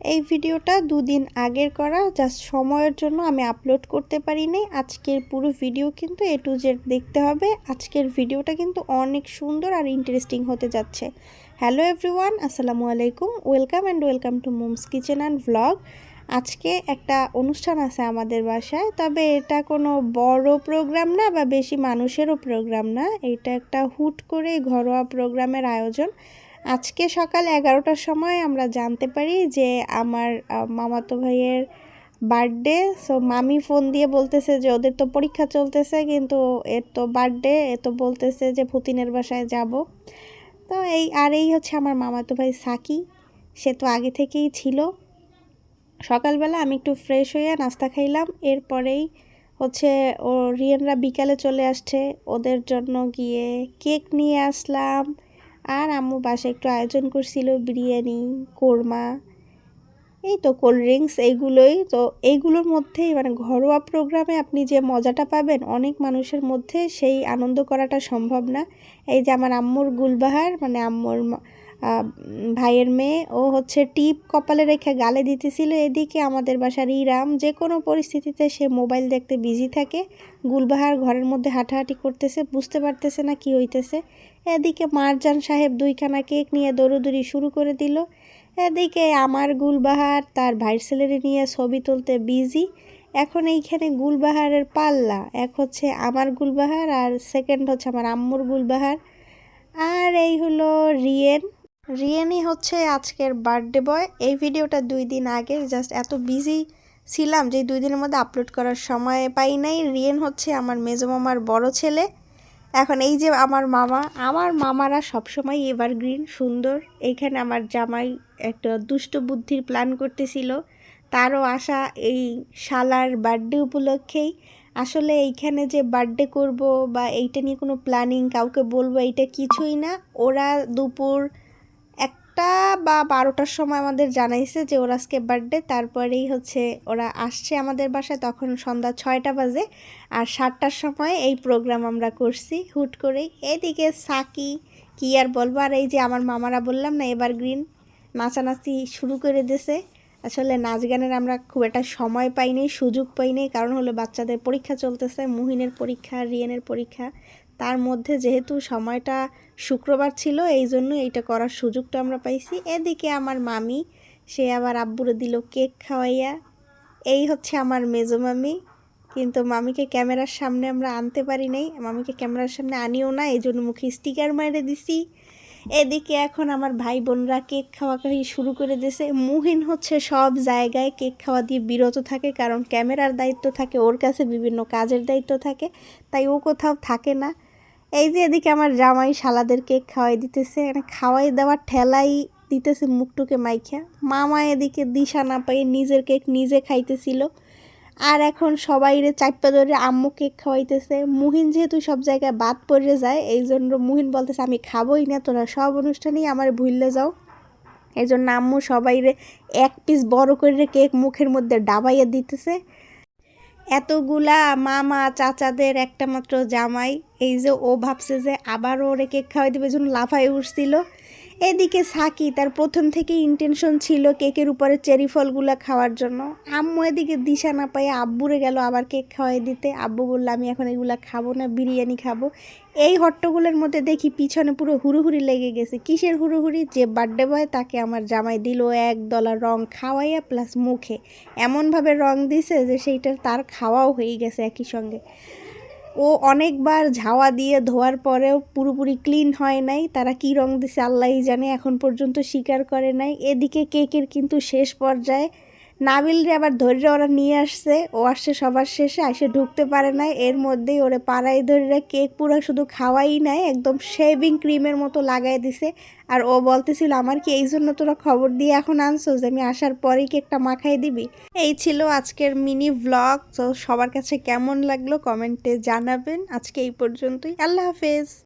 এই ভিডিওটা দুদিন আগের করা জাস্ট সময়ের জন্য আমি আপলোড করতে পারি নাই আজকের পুরো ভিডিও কিন্তু এ টু জেড দেখতে হবে। আজকের ভিডিওটা কিন্তু অনেক সুন্দর আর ইন্টারেস্টিং হতে যাচ্ছে। হ্যালো এভরিওয়ান আসসালামু আলাইকুম। Welcome and welcome to mom's kitchen and vlog আজকে একটা অনুষ্ঠান আছে আমাদের বাসায়, তবে এটা কোনো বড় প্রোগ্রাম না বা বেশি মানুষেরও প্রোগ্রাম না। এটা একটা হুট করে ঘরোয়া প্রোগ্রামের আয়োজন। আজকে সকাল এগারোটার সময় আমরা জানতে পারি যে আমার মামাতো ভাইয়ের বার্থডে। সো মামি ফোন দিয়ে বলতেছে যে ওদের তো পরীক্ষা চলতেছে, কিন্তু এর তো বার্থডে, এ তো বলতেছে যে পুতিনের বাসায় যাব। তো এই, আর এই হচ্ছে আমার মামাতো ভাই সাকি। সে তো আগে থেকেই ছিল। সকালবেলা আমি একটু ফ্রেশ হয়ে নাস্তা খাইলাম। এরপরেই হচ্ছে ও রিয়ানরা বিকালে চলে আসছে। ওদের জন্য গিয়ে কেক নিয়ে আসলাম। আর আম্মু বাসা একটু আয়োজন করছিল, বিরিয়ানি, কোরমা, এই তো কোল্ড ড্রিঙ্কস এইগুলোই তো এইগুলোর মধ্যেই মানে ঘরোয়া প্রোগ্রামে আপনি যে মজাটা পাবেন, অনেক মানুষের মধ্যে সেই আনন্দ করাটা সম্ভব না। এই যে আমার আম্মুর গুলবাহার মানে আম্মুর ভাইয়ের মেয়ে। ও হচ্ছে টিপ কপালে রেখে গালে দিতেছিল। এদিকে আমাদের বাসার ইরাম, যে কোনো পরিস্থিতিতে সে মোবাইল দেখতে বিজি থাকে। গুলবাহার ঘরের মধ্যে হাঁটাহাঁটি করতেছে, বুঝতে পারতেছে না কি হইতেছে। এদিকে মারজান সাহেব দুইখানা কেক নিয়ে দৌড়দৌড়ি শুরু করে দিল। এদিকে আমার গুলবাহার তার ভাইয়ের ছেলেরে নিয়ে ছবি তুলতে বিজি এখন এইখানে গুলবাহারের পাল্লা, এক হচ্ছে আমার গুলবাহার আর সেকেন্ড হচ্ছে আমার আম্মুর গুলবাহার। আর এই হলো রিয়েন। রিয়েনই হচ্ছে আজকের বার্থডে বয়। এই ভিডিওটা দুই দিন আগে, জাস্ট এত বিজি ছিলাম যে দুই দিনের মধ্যে আপলোড করার সময় পাই নাই। রিয়েন হচ্ছে আমার মেজো মামার বড় ছেলে। এখন এই যে আমার মামা, আমার মামারা সবসময় এভারগ্রিন সুন্দর। এইখানে আমার জামাই একটা দুষ্ট বুদ্ধির প্ল্যান করতেছিল। তারও আশা এই শালার বার্থডে উপলক্ষেই। আসলে এইখানে যে বার্থডে করব বা এইটা নিয়ে কোনো প্ল্যানিং কাউকে বলব এইটা কিছুই না। ওরা দুপুর একটা বা বারোটার সময় আমাদের জানাইছে যে ওর আজকে বার্থডে তারপরেই হচ্ছে ওরা আসছে আমাদের বাসায় তখন সন্ধ্যা ছয়টা বাজে আর সাতটার সময় এই প্রোগ্রাম আমরা করছি, হুট করেই। এদিকে সাকি, কি আর বলব? আর এই যে আমার মামারা বললাম না, এবার গ্রিন নাচানাচি শুরু করে দিছে আসলে নাচ গানের আমরা খুব একটা সময় পাইনি, সুযোগ পাইনি, কারণ হলো বাচ্চাদের পরীক্ষা চলতেছে, মুহিনের পরীক্ষা, রিয়েনের পরীক্ষা। তার মধ্যে যেহেতু সময়টা শুক্রবার ছিল, এই জন্য এইটা করার সুযোগটা আমরা পাইছি। এদিকে আমার মামি, সে আবার আব্বুরে দিল কেক খাওয়াইয়া। এই হচ্ছে আমার মেজো মামি, কিন্তু মামিকে ক্যামেরার সামনে আমরা আনতে পারি নাই। মামিকে ক্যামেরার সামনে আনিও না, এই জন্য মুখে স্টিকার মারে দিছি। এদিকে এখন আমার ভাই বোনরা কেক খাওয়া খাই শুরু করে দিয়েছে। মুহিন হচ্ছে সব জায়গায় কেক খাওয়া দিয়ে বিরত থাকে, কারণ ক্যামেরার দায়িত্ব থাকে, ওর কাছে বিভিন্ন কাজের দায়িত্ব থাকে, তাই ও কোথাও থাকে না। এই যে এদিকে আমার জামাই শালাদের কেক খাওয়াই দিতেছে এখানে খাওয়াই দেওয়ার ঠেলাই দিতেছে মুখটুকে মাইখা। মামা এদিকে দিশা না পাই নিজের কেক নিজে খাইতেছিল। আর এখন সবাই রে চাপ্পা ধরে আম্মু কেক খাওয়াইতেছে। মুহিন যেহেতু সব জায়গায় বাদ পড়ে যায়, এই জন্য মুহিন বলতেছে, আমি খাবোই না, তোরা সব অনুষ্ঠানেই আমার ভুললে যাও। এই জন্য আম্মু সবাই রে এক পিস বড় করে কেক মুখের মধ্যে ডাবাইয়া দিতেছে। এতগুলা মামা চাচাদের একটা মাত্র জামাই। এই যে ও ভাবছে যে আবার ওরে কেক খাওয়াই দেবে জন্য লাফায় উঠছিল। এদিকে সাকি, তার প্রথম থেকে ইন্টেনশন ছিল কেকের উপরে চেরি ফলগুলো খাওয়ার জন্য। আম্মু এদিকে দিশা না পাই আব্বুরে গেল আবার কেক খাওয়াই দিতে। আব্বু বলল, আমি এখন এগুলো খাব না, বিরিয়ানি খাব। এই হট্টগুলোর মধ্যে দেখি পিছনে পুরো হুড়ুহুড়ি লেগে গেছে। কিসের হুড়ুহুড়ি? যে বার্থডে বয় তাকে আমার জামাই দিল এক দলা রং খাওয়াইয়া প্লাস মুখে। এমনভাবে রং দিছে যে সেইটার তার খাওয়াও হয়ে গেছে একই সঙ্গে। ও অনেকবার ঝাওয়া দিয়ে ধোয়ার পরেও পুরোপুরি ক্লিন হয় নাই। তারা কি রং দিছে আল্লাহই জানে, এখন পর্যন্ত স্বীকার করে নাই। এদিকে কেকের কিন্তু শেষ পর্যায়ে নাবিলরে আবার ধৈর্য ওরা নিয়ে আসছে। ও আসছে সবার শেষে আসে ঢুকতে পারে না এর মধ্যেই ওরে পাড়াই ধরে কেক পুরো শুধু খাওয়াই নাই, একদম শেভিং ক্রিমের মতো লাগাই দিছে। আর ও বলতেছিল, আমার কি এই জন্য তোরা খবর দিয়ে এখন আনছো যে আমি আসার পরেই কেকটা মাখাই দিবি? এই ছিল আজকের মিনি ভ্লগ তো সবার কাছে কেমন লাগল কমেন্টে জানাবেন। আজকে এই পর্যন্তই। আল্লাহ হাফেজ।